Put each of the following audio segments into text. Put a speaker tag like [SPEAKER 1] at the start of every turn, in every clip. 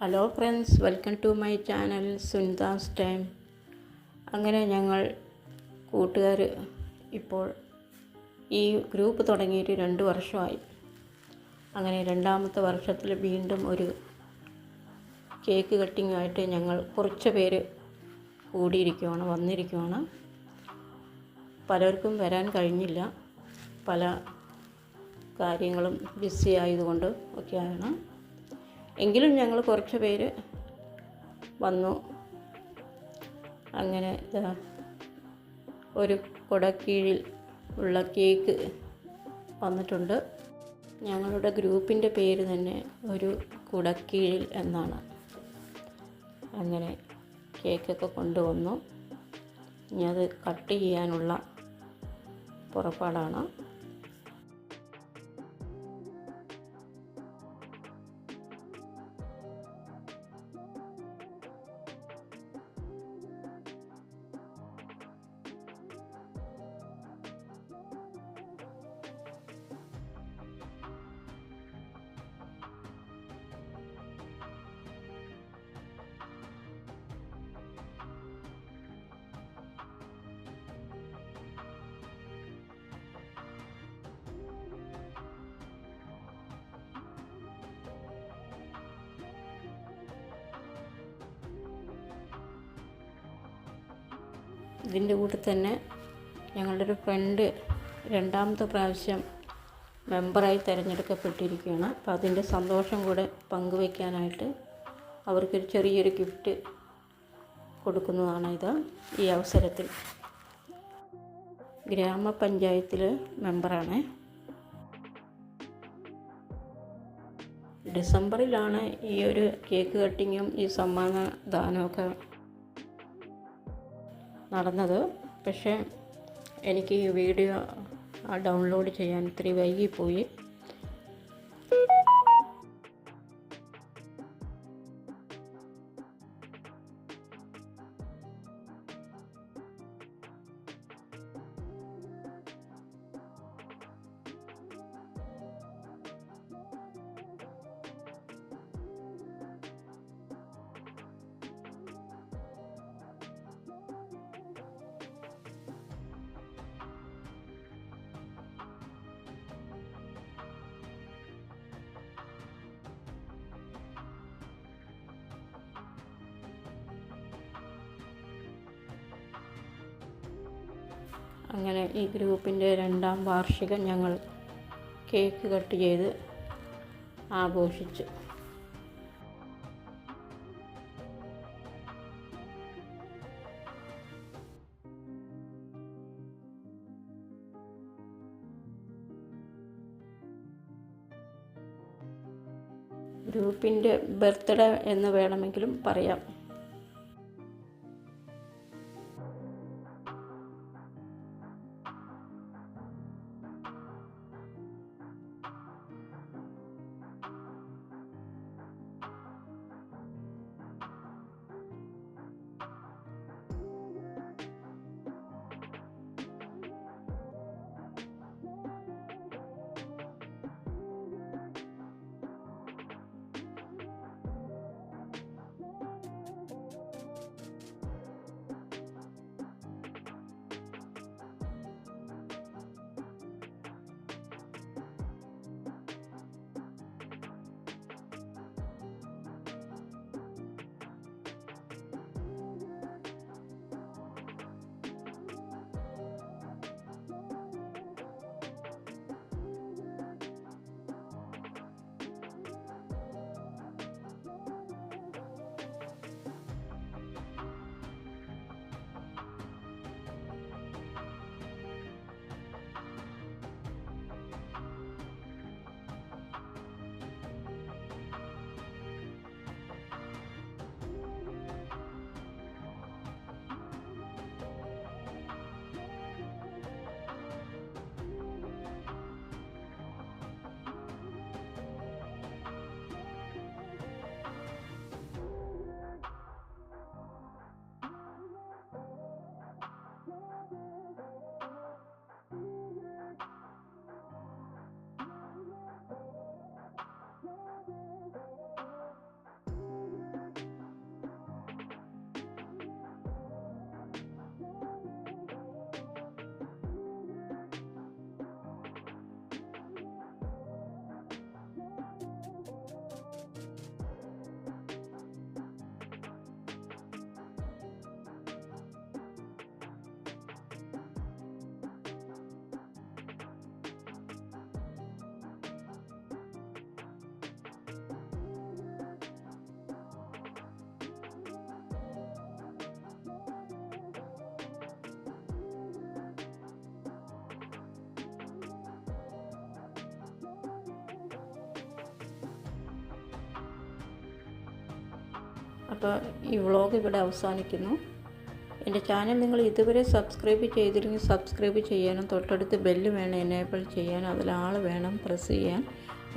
[SPEAKER 1] Hello friends welcome to my channel Sunita's time അങ്ങനെ ഞങ്ങൾ കൂട്ടുകാർ ഇപ്പോൾ ഈ ഗ്രൂപ്പ് തുടങ്ങിയിട്ട് രണ്ട് വർഷമായി. അങ്ങനെ രണ്ടാമത്തെ വർഷത്തിൽ വീണ്ടും ഒരു കേക്ക് കട്ടിങ്ങായിട്ട് ഞങ്ങൾ കുറച്ച് പേര് കൂടിയിരിക്കുവാണ് വന്നിരിക്കുവാണ്. പലർക്കും വരാൻ കഴിഞ്ഞില്ല. പല കാര്യങ്ങളും ബിസി ആയതുകൊണ്ട് ഒക്കെയാണ്. എങ്കിലും ഞങ്ങൾ കുറച്ച് പേര് വന്നു. അങ്ങനെ ഒരു കുടക്കീഴിൽ ഉള്ള കേക്ക് വന്നിട്ടുണ്ട്. ഞങ്ങളുടെ ഗ്രൂപ്പിന്റെ പേര് തന്നെ ഒരു കുടക്കീഴിൽ എന്നാണ്. അങ്ങനെ കേക്കൊക്കെ കൊണ്ടുവന്നു. ഇനി അത് കട്ട് ചെയ്യാനുള്ള പുറപ്പാടാണ്. ഇതിന്റെ കൂടെ തന്നെ ഞങ്ങളുടെ ഒരു ഫ്രണ്ട് രണ്ടാമത്തെ പ്രാവശ്യം മെമ്പറായി തിരഞ്ഞെടുക്കപ്പെട്ടിരിക്കുകയാണ്. അപ്പോൾ അതിന്റെ സന്തോഷം കൂടെ പങ്കുവയ്ക്കാനായിട്ട് അവർക്കൊരു ചെറിയൊരു ഗിഫ്റ്റ് കൊടുക്കുന്നതാണ് ഇത് ഈ അവസരത്തിൽ. ഗ്രാമപഞ്ചായത്തിൽ മെമ്പറാണ് ഡിസംബറിലാണ് ഈ ഒരു കേക്ക് കട്ടിങ്ങും ഈ സമ്മാന ദാനമൊക്കെ നടന്നത്. പക്ഷേ എനിക്ക് വീഡിയോ ഡൗൺലോഡ് ചെയ്യാൻ ഇത്തിരി വൈകിപ്പോയി. അങ്ങനെ ഈ ഗ്രൂപ്പിന്റെ രണ്ടാം വാർഷികം ഞങ്ങൾ കേക്ക് കട്ട് ചെയ്ത് ആഘോഷിച്ചു. ഗ്രൂപ്പിന്റെ ബർത്ത്ഡേ എന്ന് വേണമെങ്കിലും പറയാം. അപ്പോൾ ഈ വ്ളോഗ് ഇവിടെ അവസാനിക്കുന്നു. എന്റെ ചാനൽ നിങ്ങൾ ഇതുവരെ സബ്സ്ക്രൈബ് ചെയ്തില്ലെങ്കിൽ സബ്സ്ക്രൈബ് ചെയ്യാനും തൊട്ടടുത്ത് ബെല്ല് വേണം എനേബിൾ ചെയ്യാനും അതിൽ ആൾ വേണം പ്രസ് ചെയ്യാൻ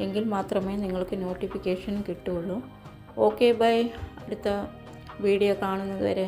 [SPEAKER 1] എങ്കിൽ മാത്രമേ നിങ്ങൾക്ക് നോട്ടിഫിക്കേഷൻ കിട്ടുകയുള്ളൂ. Okay bye. അടുത്ത വീഡിയോ കാണുന്നത് വരെ